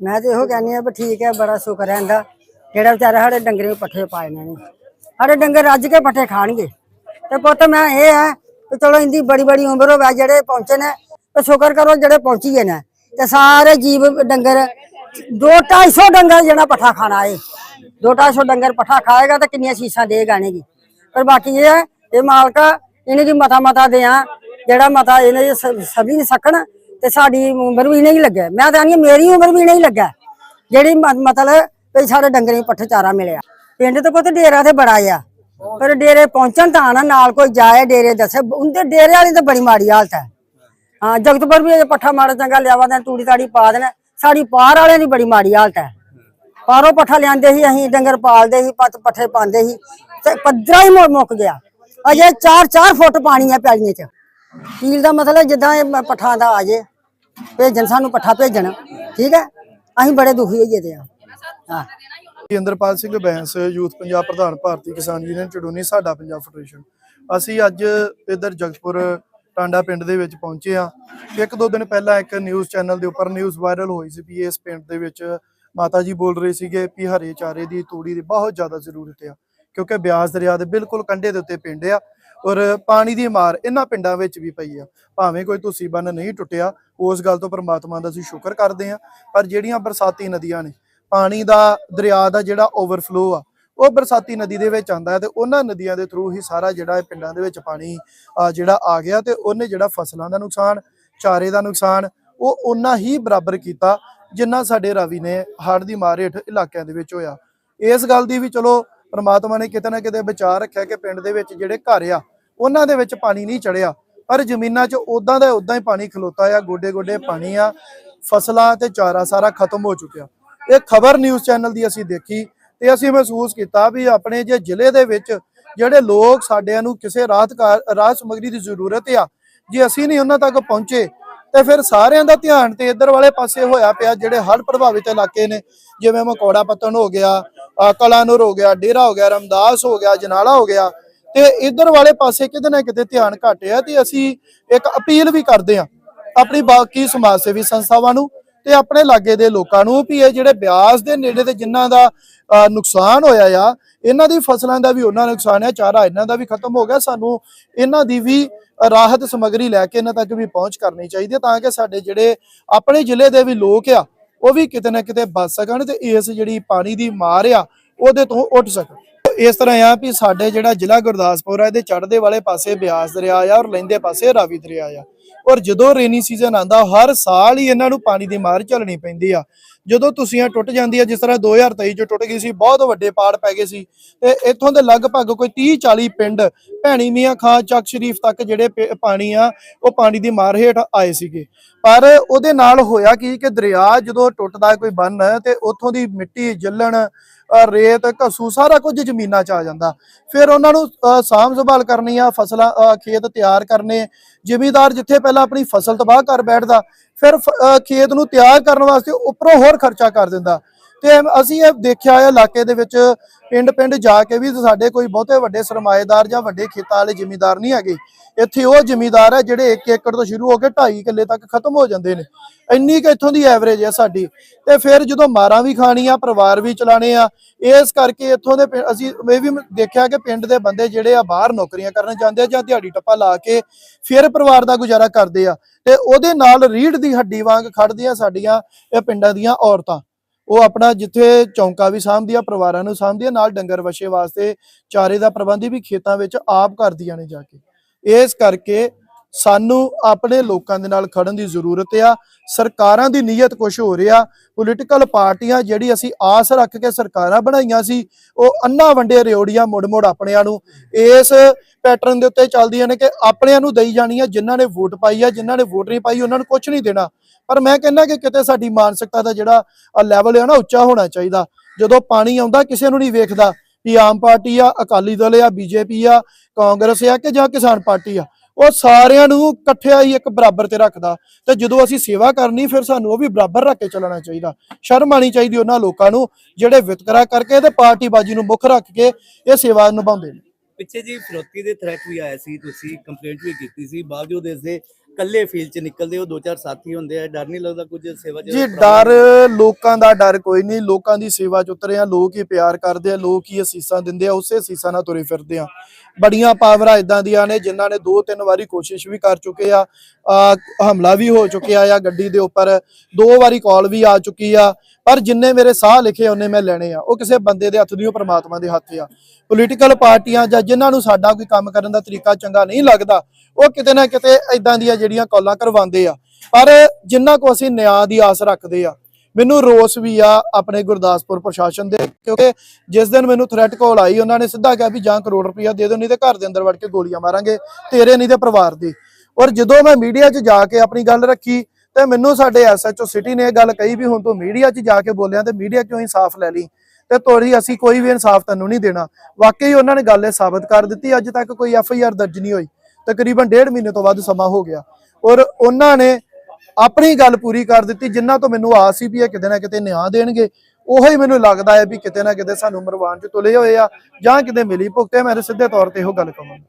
ਮੈਂ ਤੇ ਇਹੋ ਕਹਿੰਦੀ ਆ ਵੀ ਠੀਕ ਹੈ, ਬੜਾ ਸ਼ੁਕਰ ਹੈ ਇਹਦਾ ਜਿਹੜਾ ਵਿਚਾਰਾ ਸਾਡੇ ਡੰਗਰੇ ਨੂੰ ਪੱਠੇ ਪਾਏ ਨੇ ਸਾਡੇ ਡੰਗਰ ਰੱਜ ਕੇ ਪੱਠੇ ਖਾਣਗੇ। ਤੇ ਪੁੱਤ ਮੈਂ ਇਹ ਹੈ ਕਿ ਚਲੋ ਇੰਦੀ ਬੜੀ ਬੜੀ ਉਮਰ ਹੋਵੇ ਜਿਹੜੇ ਪਹੁੰਚੇ ਨੇ, ਤੇ ਸ਼ੁਕਰ ਕਰੋ ਜਿਹੜੇ ਪਹੁੰਚੀ ਗਏ ਨੇ। ਤੇ ਸਾਰੇ ਜੀਵ ਡੰਗਰ, ਦੋ 250 ਡੰਗਰ ਜਿਹੜਾ ਪੱਠਾ ਖਾਣਾ ਏ। ਦੋ 250 ਡੰਗਰ ਪੱਠਾ ਖਾਏਗਾ ਤਾਂ ਕਿੰਨੀਆਂ ਸ਼ੀਸ਼ਾਂ ਦੇਗਾ ਗਾਣੇਗੀ ਪਰ ਬਾਕੀ ਇਹ ਹੈ, ਇਹ ਮਾਲਕਾ, ਇਹਨੇ ਦੀ ਮਤਾ ਮਤਾ ਦਿਆਂ, ਜਿਹੜਾ ਮਤਾ ਇਹਨੇ ਸਭੀ ਨਹੀਂ ਸਕਣ ਤੇ ਸਾਡੀ ਉਮਰ ਵੀ ਨਹੀਂ ਲੱਗੇ। ਮੈਂ ਤਾਂ ਨਹੀਂ ਮੇਰੀ ਉਮਰ ਵੀ ਨਹੀਂ ਲੱਗਾ। ਜਿਹੜੀ ਮਤਲਬ ਵੀ ਸਾਡੇ ਡੰਗਰੇ ਨੂੰ ਪੱਠੇ ਚਾਰਾ ਮਿਲਿਆ। ਪਿੰਡ ਤੋਂ ਕੋਈ ਡੇਰਾ ਤੇ ਬੜਾ ਆ। ਪਰ ਡੇਰੇ ਪਹੁੰਚਣ ਤਾਂ ਨਾ ਨਾਲ ਕੋਈ ਜਾਏ ਡੇਰੇ ਦੱਸੇ। ਉਹਦੇ ਡੇਰੇ ਵਾਲੀ ਤਾਂ ਬੜੀ ਮਾੜੀ ਹਾਲਤ ਹੈ। ਹਾਂ, ਜਗਤਪੁਰ ਵੀ ਇਹ ਪੱਠਾ ਮਾੜਾ ਚੰਗਾ ਲਿਆਵਾ ਦੇ ਤੂੜੀ ਤਾੜੀ ਪਾ ਦੇਣਾ। ਸਾਡੀ ਪਾਰ ਵਾਲਿਆਂ ਦੀ ਬੜੀ ਮਾੜੀ ਹਾਲਤ ਹੈ। ਪਾਰੋਂ ਪੱਠਾ ਲਿਆਂਦੇ ਸੀ, ਅਸੀਂ ਡੰਗਰ ਪਾਲਦੇ ਸੀ, ਪੱਤ ਪੱਠੇ ਪਾਉਂਦੇ ਸੀ। ਤੇ ਪੱਧਰਾ ਹੀ ਮੁੱਕ ਗਿਆ। ਅਜੇ 4-4 ਫੁੱਟ ਪਾਣੀ ਹੈ ਪੈਲੀਆਂ 'ਚ। ਕੀਲ ਦਾ ਮਤਲਬ ਜਿੱਦਾਂ ਇਹ ਪੱਠਾ ਦਾ ਆ ਜੇ। ਭੇਜਣ, ਸਾਨੂੰ ਪੱਠਾ ਭੇਜਣ। ਠੀਕ ਹੈ? ਅਸੀਂ ਬੜੇ ਦੁਖੀ ਹੋਈਏ ਤੇ ਹਾਂ। ਇੰਦਰਪਾਲ ਸਿੰਘ ਬੈਂਸ, ਯੂਥ ਪੰਜਾਬ ਪ੍ਰਧਾਨ ਭਾਰਤੀ ਕਿਸਾਨ ਯੂਨੀਅਨ, ਚੜੂਨੀ, ਸਾਡਾ ਪੰਜਾਬ ਫੈਡਰੇਸ਼ਨ। ਅਸੀਂ ਅੱਜ ਇਧਰ ਜਗਤਪੁਰ, ਟਾਂਡਾ ਪਿੰਡ ਦੇ ਵਿੱਚ ਪਹੁੰਚੇ ਆ ਇੱਕ ਦੋ ਦਿਨ ਪਹਿਲਾਂ ਇੱਕ ਨਿਊਜ਼ ਚੈਨਲ ਦੇ ਉੱਪਰ ਨਿਊਜ਼ ਵਾਇਰਲ ਹੋਈ ਸੀ ਵੀ ਇਸ ਪਿੰਡ ਦੇ ਵਿੱਚ ਮਾਤਾ ਜੀ ਬੋਲ ਰਹੇ ਸੀਗੇ ਵੀ ਹਰੇ ਚਾਰੇ ਦੀ ਤੂੜੀ ਦੀ ਬਹੁਤ ਜ਼ਿਆਦਾ ਜ਼ਰੂਰਤ ਆ। ਕਿਉਂਕਿ ਬਿਆਸ ਦਰਿਆ ਦੇ ਬਿਲਕੁਲ ਕੰਢੇ ਦੇ ਉੱਤੇ ਪਿੰਡ ਆ। ਔਰ ਪਾਣੀ ਦੀ ਮਾਰ ਇਹਨਾਂ ਪਿੰਡਾਂ ਵਿੱਚ ਵੀ ਪਈ ਆ। ਭਾਵੇਂ ਕੋਈ ਤੁਸੀਂ ਬੰਨ ਨਹੀਂ ਟੁੱਟਿਆ, ਉਸ ਗੱਲ ਤੋਂ ਪਰਮਾਤਮਾ ਦਾ ਅਸੀਂ ਸ਼ੁਕਰ ਕਰਦੇ ਆ ਪਰ ਜਿਹੜੀਆਂ ਬਰਸਾਤੀ ਨਦੀਆਂ ਨੇ, ਪਾਣੀ ਦਾ ਦਰਿਆ ਦਾ ਜਿਹੜਾ ਓਵਰਫਲੋ ਆ, ਉਹ ਬਰਸਾਤੀ ਨਦੀ ਦੇ ਵਿੱਚ ਆਂਦਾ ਹੈ ਤੇ ਉਹਨਾਂ ਨਦੀਆਂ ਦੇ ਥਰੂ ਹੀ ਸਾਰਾ ਜਿਹੜਾ ਇਹ ਪਿੰਡਾਂ ਦੇ ਵਿੱਚ ਪਾਣੀ ਜਿਹੜਾ ਆ ਗਿਆ ਤੇ ਉਹਨੇ ਜਿਹੜਾ ਫਸਲਾਂ ਦਾ ਨੁਕਸਾਨ, ਚਾਰੇ ਦਾ ਨੁਕਸਾਨ, ਉਹ ਉਨਾ ਹੀ ਬਰਾਬਰ ਕੀਤਾ ਜਿੰਨਾ ਸਾਡੇ ਰਾਵੀ ਨੇ ਹੜ੍ਹ ਦੀ ਮਾਰ ਹੇਠ ਇਲਾਕਿਆਂ ਦੇ ਵਿੱਚ ਹੋਇਆ। ਇਸ ਗੱਲ ਦੀ ਵੀ ਚਲੋ ਪਰਮਾਤਮਾ ਨੇ ਕਿਤੇ ਨਾ ਕਿਤੇ ਵਿਚਾਰ ਰੱਖਿਆ ਕਿ ਪਿੰਡ ਦੇ ਵਿੱਚ ਜਿਹੜੇ ਘਰ ਆ ਉਹਨਾਂ ਦੇ ਵਿੱਚ ਪਾਣੀ ਨਹੀਂ ਚੜਿਆ। ਪਰ ਜ਼ਮੀਨਾਂ 'ਚ ਉਦਾਂ ਦਾ ਉਦਾਂ ਹੀ ਪਾਣੀ ਖਲੋਤਾ ਆ ਗੋਡੇ ਗੋਡੇ ਪਾਣੀ ਆ ਫਸਲਾਂ ਤੇ ਚਾਰਾ ਸਾਰਾ ਖਤਮ ਹੋ ਚੁੱਕਿਆ। ਇਹ ਖਬਰ ਨਿਊਜ਼ ਚੈਨਲ ਦੀ ਅਸੀਂ ਦੇਖੀ ਤੇ ਅਸੀਂ ਮਹਿਸੂਸ ਕੀਤਾ ਵੀ ਆਪਣੇ ਜੇ ਜ਼ਿਲ੍ਹੇ ਦੇ ਵਿੱਚ ਜਿਹੜੇ ਲੋਕ ਸਾਡਿਆਂ ਨੂੰ ਕਿਸੇ ਰਾਹਤ ਰਾਹਤ ਸਮਗਰੀ ਦੀ ਜ਼ਰੂਰਤ ਆ ਜੇ ਅਸੀਂ ਨਹੀਂ ਉਹਨਾਂ ਤੱਕ ਪਹੁੰਚੇ ਤੇ ਫਿਰ ਸਾਰਿਆਂ ਦਾ ਧਿਆਨ ਤੇ ਇੱਧਰ ਵਾਲੇ ਪਾਸੇ ਹੋਇਆ ਪਿਆ ਜਿਹੜੇ ਹੜ੍ਹ ਪ੍ਰਭਾਵਿਤ ਇਲਾਕੇ ਨੇ ਜਿਵੇਂ ਮਕੌੜਾ ਪੱਤਣ ਹੋ ਗਿਆ ਅ, ਕਲਾਨੂਰ ਹੋ ਗਿਆ ਡੇਰਾ ਹੋ ਗਿਆ ਰਮਦਾਸ ਹੋ ਗਿਆ ਜਨਾਲਾ ਹੋ ਗਿਆ ਤੇ ਇੱਧਰ ਵਾਲੇ ਪਾਸੇ ਕਿਤੇ ਨਾ ਕਿਤੇ ਧਿਆਨ ਘਟਿਆ ਤੇ ਅਸੀਂ ਇੱਕ ਅਪੀਲ ਵੀ ਕਰਦੇ ਹਾਂ ਆਪਣੀ ਬਾਕੀ ਸਮਾਜ ਸੇਵੀ ਸੰਸਥਾਵਾਂ ਨੂੰ ਤੇ ਆਪਣੇ ਲਾਗੇ ਦੇ ਲੋਕਾਂ ਨੂੰ ਵੀ ਇਹ ਜਿਹੜੇ ਬਿਆਸ ਦੇ ਨੇੜੇ ਤੇ ਜਿਨ੍ਹਾਂ ਦਾ ਨੁਕਸਾਨ ਹੋਇਆ ਆ, ਇਹਨਾਂ ਦੀ ਫਸਲਾਂ ਦਾ ਵੀ ਉਹਨਾਂ ਨੁਕਸਾਨ ਹੈ ਚਾਰਾ ਇਹਨਾਂ ਦਾ ਵੀ ਖਤਮ ਹੋ ਗਿਆ, ਸਾਨੂੰ ਇਹਨਾਂ ਦੀ ਵੀ ਰਾਹਤ ਸਮਗਰੀ ਲੈ ਕੇ ਇਹਨਾਂ ਤੱਕ ਵੀ ਪਹੁੰਚ ਕਰਨੀ ਚਾਹੀਦੀ ਹੈ ਤਾਂ ਕਿ ਸਾਡੇ ਜਿਹੜੇ ਆਪਣੇ ਜ਼ਿਲ੍ਹੇ ਦੇ ਵੀ ਲੋਕ ਆ, ਉਹ ਵੀ ਕਿਤੇ ਨਾ ਕਿਤੇ ਬਚ ਸਕਣ ਤੇ ਇਸ ਜਿਹੜੀ ਪਾਣੀ ਦੀ ਮਾਰ ਆ, ਉਹਦੇ ਤੋਂ ਉੱਠ ਸਕਣ। ਇਸ ਤਰ੍ਹਾਂ ਆ ਵੀ ਸਾਡੇ ਜਿਹੜਾ ਜ਼ਿਲ੍ਹਾ ਗੁਰਦਾਸਪੁਰ ਆ, ਇਹਦੇ ਚੜ੍ਹਦੇ ਵਾਲੇ ਪਾਸੇ ਬਿਆਸ ਦਰਿਆ ਆ ਔਰ ਲੈਂਦੇ ਪਾਸੇ ਰਾਵੀ ਦਰਿਆ ਆ। ਔਰ ਜਦੋਂ ਰੇਨੀ ਸੀਜ਼ਨ ਆਂਦਾ ਹਰ ਸਾਲ ਹੀ ਇਹਨਾਂ ਨੂੰ ਪਾਣੀ ਦੀ ਮਾਰ ਝੱਲਣੀ ਪੈਂਦੀ ਆ। ਜਦੋਂ ਤੁਸੀਆਂ ਟੁੱਟ ਜਾਂਦੀ ਆ, ਜਿਸ ਤਰ੍ਹਾਂ 2023 ਚ ਟੁੱਟ ਗਈ ਸੀ, ਬਹੁਤ ਵੱਡੇ ਪਾੜ ਪੈ ਗਏ ਸੀ। ਤੇ ਇੱਥੋਂ ਦੇ ਲਗਭਗ ਕੋਈ 30 40 ਪਿੰਡ ਭੈਣੀ ਮੀਆਂ ਖਾਂ ਚੱਕ ਸ਼ਰੀਫ ਤੱਕ ਜਿਹੜੇ ਪੇ- ਪਾਣੀ ਆ, ਉਹ ਪਾਣੀ ਦੀ ਮਾਰ ਹੇਠ ਆਏ ਸੀਗੇ। ਪਰ ਉਹਦੇ ਨਾਲ ਹੋਇਆ ਕੀ ਕਿ ਦਰਿਆ ਜਦੋਂ ਟੁੱਟਦਾ ਕੋਈ ਬੰਨ ਤੇ ਉੱਥੋਂ ਦੀ ਮਿੱਟੀ ਜੱਲਣ ਰੇਤ ਘਸੂ ਸਾਰਾ ਕੁਝ ਜ਼ਮੀਨਾਂ 'ਚ ਆ ਜਾਂਦਾ। ਫਿਰ ਉਹਨਾਂ ਨੂੰ ਅ, ਸਾਂਭ ਸੰਭਾਲ ਕਰਨੀ ਆ ਫਸਲਾਂ ਅ, ਖੇਤ ਤਿਆਰ ਕਰਨੇ। ਜ਼ਿਮੀਦਾਰ ਜਿੱਥੇ ਪਹਿਲਾਂ ਆਪਣੀ ਫਸਲ ਤਬਾਹ ਕਰ ਬੈਠਦਾ ਫਿਰ ਖੇਤ ਨੂੰ ਤਿਆਰ ਕਰਨ ਵਾਸਤੇ ਉੱਪਰੋਂ ਹੋਰ ਖਰਚਾ ਕਰ ਦਿੰਦਾ। ਤੇ ਅਸੀਂ ਇਹ ਦੇਖਿਆ ਹੈ ਇਲਾਕੇ ਦੇ ਵਿੱਚ ਪਿੰਡ ਪਿੰਡ ਜਾ ਕੇ ਵੀ ਸਾਡੇ ਕੋਈ ਬਹੁਤੇ ਵੱਡੇ ਸਰਮਾਏਦਾਰ ਜਾਂ ਵੱਡੇ ਖੇਤਾਂ ਵਾਲੇ ਜ਼ਿਮੀਦਾਰ ਨਹੀਂ ਹੈਗੇ। ਇੱਥੇ ਉਹ ਜ਼ਿਮੀਦਾਰ ਹੈ ਜਿਹੜੇ 1 ਏਕੜ ਤੋਂ ਸ਼ੁਰੂ ਹੋ ਕੇ 2.5 ਕਿੱਲੇ ਤੱਕ ਖਤਮ ਹੋ ਜਾਂਦੇ ਨੇ। ਇੰਨੀ ਕਿ ਇੱਥੋਂ ਦੀ ਐਵਰੇਜ ਹੈ ਸਾਡੀ। ਤੇ ਫਿਰ ਜਦੋਂ ਮਾਰਾਂ ਵੀ ਖਾਣੀਆਂ, ਪਰਿਵਾਰ ਵੀ ਚਲਾਣੇ ਆ, ਇਸ ਕਰਕੇ ਇੱਥੋਂ ਦੇ ਪਿੰ- ਅਸੀਂ ਇਹ ਵੀ ਦੇਖਿਆ ਕਿ ਪਿੰਡ ਦੇ ਬੰਦੇ ਜਿਹੜੇ ਆ ਬਾਹਰ ਨੌਕਰੀਆਂ ਕਰਨ ਜਾਂਦੇ ਆ ਜਾਂ ਦਿਹਾੜੀ ਟੱਪਾ ਲਾ ਕੇ ਫਿਰ ਪਰਿਵਾਰ ਦਾ ਗੁਜ਼ਾਰਾ ਕਰਦੇ ਆ। ਤੇ ਉਹਦੇ ਨਾਲ ਰੀੜ ਦੀ ਹੱਡੀ ਵਾਂਗ ਖੜਦੀਆਂ ਸਾਡੀਆਂ ਇਹ ਪਿੰਡਾਂ ਦੀਆਂ ਔਰਤਾਂ। ਉਹ ਆਪਣਾ ਜਿੱਥੇ ਚੌਂਕਾ ਵੀ ਸਾਂਭਦੀਆਂ, ਪਰਿਵਾਰਾਂ ਨੂੰ ਸਾਂਭਦੀਆਂ, ਨਾਲ ਡੰਗਰ ਵਛੇ ਵਾਸਤੇ ਚਾਰੇ ਦਾ ਪ੍ਰਬੰਧ ਵੀ ਖੇਤਾਂ ਵਿੱਚ ਆਪ ਕਰਦੀਆਂ ਨੇ ਜਾ ਕੇ। ਇਸ ਕਰਕੇ ਸਾਨੂੰ ਆਪਣੇ ਲੋਕਾਂ ਦੇ ਨਾਲ ਖੜਨ ਦੀ ਜ਼ਰੂਰਤ ਆ, ਸਰਕਾਰਾਂ ਦੀ ਨੀਅਤ ਕੁਝ ਹੋ ਰਿਹਾ ਪੋਲੀਟੀਕਲ ਪਾਰਟੀਆਂ ਜਿਹੜੀ ਅਸੀਂ ਆਸ ਰੱਖ ਕੇ ਸਰਕਾਰਾਂ ਬਣਾਈਆਂ ਸੀ, ਉਹ ਅੰਨਾ ਵੰਡੇ ਰਿਓੜੀਆਂ ਮੁੜ ਮੁੜ ਆਪਣਿਆਂ ਨੂੰ, ਇਸ ਪੈਟਰਨ ਦੇ ਉੱਤੇ ਚੱਲਦੀਆਂ ਨੇ ਕਿ ਆਪਣਿਆਂ ਨੂੰ ਦੇਈ ਜਾਣੀਆਂ, ਜਿਨ੍ਹਾਂ ਨੇ ਵੋਟ ਪਾਈ ਆ, ਜਿਨ੍ਹਾਂ ਨੇ ਵੋਟ ਨਹੀਂ ਪਾਈ, ਉਹਨਾਂ ਨੂੰ ਕੁਝ ਨਹੀਂ ਦੇਣਾ। ਪਰ ਮੈਂ ਕਹਿੰਦਾ ਕਿ ਕਿਤੇ ਸਾਡੀ ਮਾਨਸਿਕਤਾ ਦਾ ਜਿਹੜਾ ਲੈਵਲ ਹੈ ਨਾ, ਉੱਚਾ ਹੋਣਾ ਚਾਹੀਦਾ। ਜਦੋਂ ਪਾਣੀ ਆਉਂਦਾ, ਕਿਸੇ ਨੂੰ ਨਹੀਂ ਵੇਖਦਾ ਵੀ ਆਮ ਪਾਰਟੀ ਆ, ਅਕਾਲੀ ਦਲ ਆ, ਬੀਜੇਪੀ ਆ, ਕਾਂਗਰਸ ਆ ਕਿ ਜਾਂ ਕਿਸਾਨ ਪਾਰਟੀ ਆ। ਉਹ ਸਾਰਿਆਂ ਨੂੰ ਇਕੱਠਿਆ ਹੀ ਇੱਕ ਬਰਾਬਰ ਤੇ ਰੱਖਦਾ ਤੇ ਜਦੋਂ ਅਸੀਂ ਸੇਵਾ ਕਰਨੀ, ਫਿਰ ਸਾਨੂੰ ਉਹ ਵੀ ਬਰਾਬਰ ਰੱਖ ਕੇ ਚੱਲਣਾ ਚਾਹੀਦਾ। ਸ਼ਰਮ ਆਣੀ ਚਾਹੀਦੀ ਉਹਨਾਂ ਲੋਕਾਂ ਨੂੰ, ਜਿਹੜੇ ਵਿਤਕਰਾ ਕਰਕੇ ਤੇ ਪਾਰਟੀਬਾਜ਼ੀ ਨੂੰ ਮੁੱਖ ਰੱਖ ਕੇ ਇਹ ਸੇਵਾ ਨਿਭਾਉਂਦੇ ਨੇ। ਪਿੱਛੇ ਜੀ ਫਿਰੌਤੀ ਦੇ ਥ੍ਰੈਟ ਵੀ ਆਇਆ ਸੀ, ਤੁਸੀਂ ਕੰਪਲੇਂਟ ਵੀ ਕੀਤੀ ਸੀ ਬਾਵਜੂਦ ਇਸ ਦੇ ਇਕੱਲੇ ਫੀਲਡ 'ਚ ਨਿਕਲਦੇ ਹੋ ਦੋ ਚਾਰ ਸਾਥੀ ਹੁੰਦੇ ਆ ਡਰ ਨਹੀਂ ਲੱਗਦਾ ਕੁਝ ਸੇਵਾ 'ਚ ਜੀ ਡਰ ਲੋਕਾਂ ਦਾ ਡਰ ਕੋਈ ਨਹੀਂ ਲੋਕਾਂ ਦੀ ਸੇਵਾ ਚ ਉਤਰੇ ਆ ਲੋਕ ਹੀ ਪਿਆਰ ਕਰਦੇ ਆ ਲੋਕ ਹੀ ਅਸੀਸਾਂ ਦਿੰਦੇ ਆ ਉਸੇ ਅਸੀਸਾਂ ਨਾਲ ਤੁਰੇ ਫਿਰਦੇ ਆ। ਬੜੀਆਂ ਪਾਵਰਾਂ ਇਦਾਂ ਦੀਆਂ ਨੇ ਜਿਨ੍ਹਾਂ ਨੇ ਦੋ ਤਿੰਨ ਵਾਰੀ ਕੋਸ਼ਿਸ਼ ਵੀ ਕਰ ਚੁੱਕੇ ਆ, ਹਮਲਾ ਵੀ ਹੋ ਚੁੱਕਿਆ ਆ ਗੱਡੀ ਦੇ ਉੱਪਰ। ਦੋ ਵਾਰੀ ਕਾਲ ਵੀ ਆ ਚੁੱਕੀ ਆ, ਪਰ ਜਿੰਨੇ ਮੇਰੇ ਸਾਹ ਲਿਖੇ ਉਹਨੇ ਮੈਂ ਲੈਣੇ ਆ। ਉਹ ਕਿਸੇ ਬੰਦੇ ਦੇ ਹੱਥ ਨਹੀਂ, ਉਹ ਪ੍ਰਮਾਤਮਾ ਦੇ ਹੱਥ ਆ। ਪੋਲੀਟੀਕਲ ਪਾਰਟੀਆਂ ਜਾਂ ਜਿਨ੍ਹਾਂ ਨੂੰ ਸਾਡਾ ਕੋਈ ਕੰਮ ਕਰਨ ਦਾ ਤਰੀਕਾ ਚੰਗਾ ਨਹੀਂ ਲੱਗਦਾ, ਉਹ ਕਿਤੇ ਨਾ ਕਿਤੇ ਇਦਾਂ ਦੀਆਂ ਜਿਹੜੀਆਂ ਕਾਲਾਂ ਕਰਵਾਉਂਦੇ ਆ। ਪਰ ਜਿੰਨਾ ਕੋ ਅਸੀਂ ਨਿਆਂ ਦੀ ਆਸ ਰੱਖਦੇ ਆ, ਮੈਨੂੰ ਰੋਸ ਵੀ ਆ ਆਪਣੇ ਗੁਰਦਾਸਪੁਰ ਪ੍ਰਸ਼ਾਸਨ ਦੇ, ਕਿਉਂਕਿ ਜਿਸ ਦਿਨ ਮੈਨੂੰ ਥ੍ਰੈਟ ਕਾਲ ਆਈ, ਉਹਨਾਂ ਨੇ ਸਿੱਧਾ ਕਿਹਾ ਵੀ ਜਾਂ ਕਰੋੜ ਰੁਪਇਆ ਦੇ ਦਿਓ, ਨਹੀਂ ਤੇ ਘਰ ਦੇ ਅੰਦਰ ਵੜ ਕੇ ਗੋਲੀਆਂ ਮਾਰਾਂਗੇ, ਤੇਰੇ ਨਹੀਂ ਤੇ ਪਰਿਵਾਰ ਦੀ। ਔਰ ਜਦੋਂ ਮੈਂ ਮੀਡੀਆ 'ਚ ਜਾ ਕੇ ਆਪਣੀ ਗੱਲ ਰੱਖੀ, ਤੇ ਮੈਨੂੰ ਸਾਡੇ ਐਸਐਚਓ ਸਿਟੀ ਨੇ ਇਹ ਗੱਲ ਕਹੀ ਵੀ ਹੁਣ ਤੂੰ ਮੀਡੀਆ 'ਚ ਜਾ ਕੇ ਬੋਲਿਆ ਤੇ ਮੀਡੀਆ ਕਿਉਂ ਇਨਸਾਫ ਲੈ ਲਈ? ਤੇ ਤੋਰੀ ਅਸੀਂ ਕੋਈ ਵੀ ਇਨਸਾਫ ਤੈਨੂੰ ਨਹੀਂ ਦੇਣਾ। ਵਾਕਈ ਉਹਨਾਂ ਨੇ ਗੱਲ ਇਹ ਸਾਬਤ ਕਰ ਦਿੱਤੀ, ਅੱਜ ਤੱਕ ਕੋਈ ਐਫ ਆਈ ਆਰ ਦਰਜ ਨਹੀਂ ਹੋਈ। ਤਕਰੀਬਨ ਡੇਢ ਮਹੀਨੇ ਤੋਂ ਵੱਧ ਸਮਾਂ ਹੋ ਗਿਆ। ਔਰ ਉਹਨਾਂ ਨੇ ਆਪਣੀ ਗੱਲ ਪੂਰੀ ਕਰ ਦਿੱਤੀ ਜਿਨ੍ਹਾਂ ਤੋਂ ਮੈਨੂੰ ਆਸ ਸੀ ਵੀ ਇਹ ਕਿਤੇ ਨਾ ਕਿਤੇ ਨਿਆਂ ਦੇਣਗੇ। ਉਹੀ ਮੈਨੂੰ ਲੱਗਦਾ ਹੈ ਵੀ ਕਿਤੇ ਨਾ ਕਿਤੇ ਸਾਨੂੰ ਮਰਵਾਨ ਚ ਤੁਲੇ ਹੋਏ ਆ ਜਾਂ ਕਿਤੇ ਮਿਲੀ ਭੁਗਤੇ, ਮੈਂ ਸਿੱਧੇ ਤੌਰ ਤੇ ਇਹੋ ਗੱਲ ਕਹਾਂਗਾ।